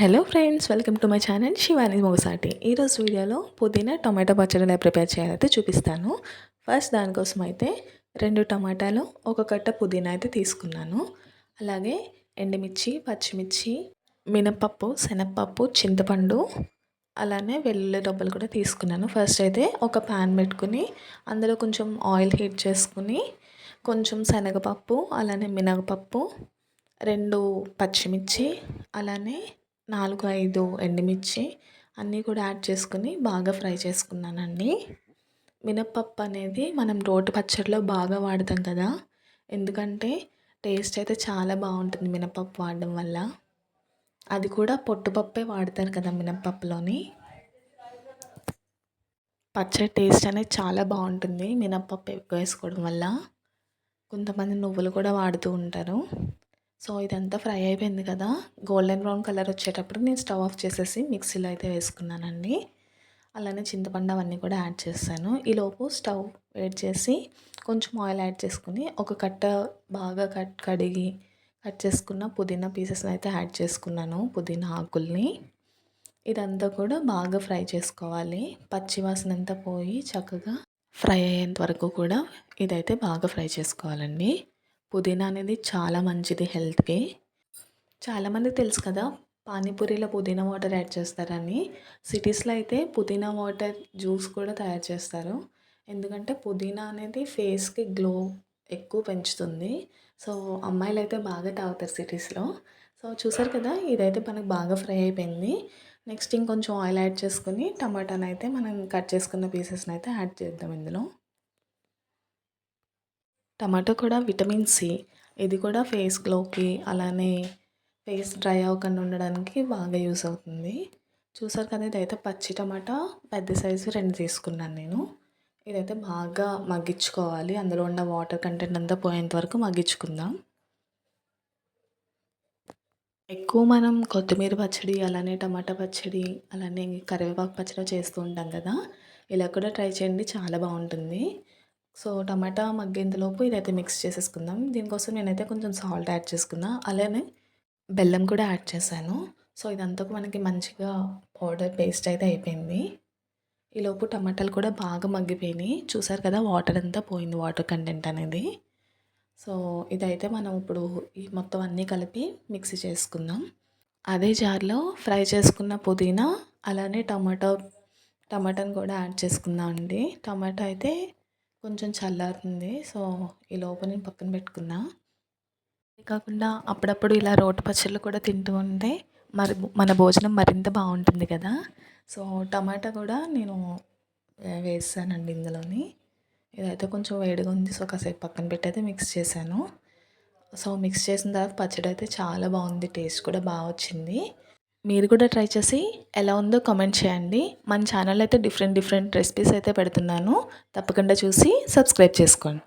Hello friends welcome to my channel Shivani Mogasati ఈరోజు వీడియోలో పుదీనా టమాటా పచ్చడి ఎలా ప్రిపేర్ చేయాలైతే చూపిస్తాను. ఫస్ట్ దానికోసం అయితే రెండు టమాటాలు ఒక కట్ట పుదీనా అయితే తీసుకున్నాను. అలాగే ఎండుమిర్చి పచ్చిమిర్చి మినపప్పు శనగపప్పు చింతపండు అలానే వెల్లుల్లి డబ్బులు కూడా తీసుకున్నాను. ఫస్ట్ అయితే ఒక ప్యాన్ పెట్టుకుని అందులో కొంచెం ఆయిల్ హీట్ చేసుకుని కొంచెం శనగపప్పు అలానే మినగపప్పు రెండు పచ్చిమిర్చి అలానే నాలుగు ఐదు ఎండుమిర్చి అన్నీ కూడా యాడ్ చేసుకుని బాగా ఫ్రై చేసుకున్నానండి. మినప్పప్పు అనేది మనం రోటి పచ్చడిలో బాగా వాడతాం కదా. ఎందుకంటే టేస్ట్ అయితే చాలా బాగుంటుంది మినపప్పు వాడడం వల్ల. అది కూడా పొట్టుపప్పే వాడతారు కదా మినప్పప్పులోని. పచ్చడి టేస్ట్ అనేది చాలా బాగుంటుంది మినప్పప్పు ఎక్కువ వేసుకోవడం వల్ల. కొంతమంది నువ్వులు కూడా వాడుతూ ఉంటారు. సో ఇదంతా ఫ్రై అయిపోయింది కదా. గోల్డెన్ బ్రౌన్ కలర్ వచ్చేటప్పుడు నేను స్టవ్ ఆఫ్ చేసేసి మిక్సీలో అయితే వేసుకున్నానండి. అలానే చింతపండు అవన్నీ కూడా యాడ్ చేస్తాను. ఈలోపు స్టవ్ వేడి చేసి కొంచెం ఆయిల్ యాడ్ చేసుకుని ఒక కట్ట బాగా కట్ కడిగి కట్ చేసుకున్న పుదీనా పీసెస్ని అయితే యాడ్ చేసుకున్నాను పుదీనా ఆకుల్ని. ఇదంతా కూడా బాగా ఫ్రై చేసుకోవాలి. పచ్చివాసన అంతా పోయి చక్కగా ఫ్రై అయ్యేంత వరకు కూడా ఇదైతే బాగా ఫ్రై చేసుకోవాలండి. పుదీనా అనేది చాలా మంచిది హెల్త్కి. చాలామంది తెలుసు కదా పానీపూరిలో పుదీనా వాటర్ యాడ్ చేస్తారని. సిటీస్లో అయితే పుదీనా వాటర్ జ్యూస్ కూడా తయారు చేస్తారు. ఎందుకంటే పుదీనా అనేది ఫేస్కి గ్లో ఎక్కువ పెంచుతుంది. సో అమ్మాయిలు అయితే బాగా తాగుతారు సిటీస్లో. సో చూసారు కదా ఇదైతే మనకు బాగా ఫ్రై అయిపోయింది. నెక్స్ట్ ఇంకొంచెం ఆయిల్ యాడ్ చేసుకుని టమాటాని అయితే మనం కట్ చేసుకున్న పీసెస్ని అయితే యాడ్ చేద్దాం ఇందులో. టమాటో కూడా విటమిన్ సి. ఇది కూడా ఫేస్ గ్లోకి అలానే ఫేస్ డ్రై అవ్వకుండా ఉండడానికి బాగా యూస్ అవుతుంది. చూసారు కదా ఇదైతే పచ్చి టమాటా పెద్ద సైజు రెండు తీసుకున్నాను నేను. ఇదైతే బాగా మగ్గించుకోవాలి. అందులో ఉన్న వాటర్ కంటెంట్ అంతా పోయేంత వరకు మగ్గించుకుందాం. ఎక్కువ మనం కొత్తిమీర పచ్చడి అలానే టమాటా పచ్చడి అలానే కరివేపాకు పచ్చడి చేస్తూ ఉంటాం కదా. ఇలా కూడా ట్రై చేయండి చాలా బాగుంటుంది. సో టమాటా మగ్గేంతలోపు ఇదైతే మిక్స్ చేసేసుకుందాం. దీనికోసం నేనైతే కొంచెం సాల్ట్ యాడ్ చేసుకున్నా. అలానే బెల్లం కూడా యాడ్ చేశాను. సో ఇదంతా మనకి మంచిగా పౌడర్ పేస్ట్ అయితే అయిపోయింది. ఈలోపు టమాటాలు కూడా బాగా మగ్గిపోయినాయి. చూసారు కదా వాటర్ అంతా పోయింది వాటర్ కంటెంట్ అనేది. సో ఇదైతే మనం ఇప్పుడు ఈ మొత్తం అన్నీ కలిపి మిక్సీ చేసుకుందాం. అదే జార్లో ఫ్రై చేసుకున్న పుదీనా అలానే టమాటో టమాటాను కూడా యాడ్ చేసుకుందాం అండి టమాటా అయితే కొంచెం చల్లారుతుంది. సో ఈ లోపు నేను పక్కన పెట్టుకున్నా. కాకుండా అప్పుడప్పుడు ఇలా రోటి పచ్చళ్ళు కూడా తింటూ ఉంటే మరి మన భోజనం మరింత బాగుంటుంది కదా. సో టమాటా కూడా నేను వేసానండి ఇందులోని. ఇదైతే కొంచెం వేడిగా ఉంది. సో కాసేపు పక్కన పెట్టి అయితే మిక్స్ చేశాను. సో మిక్స్ చేసిన తర్వాత పచ్చడి అయితే చాలా బాగుంది. టేస్ట్ కూడా బాగా వచ్చింది. మీరు కూడా ట్రై చేసి ఎలా ఉందో కామెంట్ చేయండి. మన ఛానల్ అయితే డిఫరెంట్ డిఫరెంట్ రెసిపీస్ అయితే పెడుతున్నాను. తప్పకుండా చూసి సబ్స్క్రైబ్ చేసుకోండి.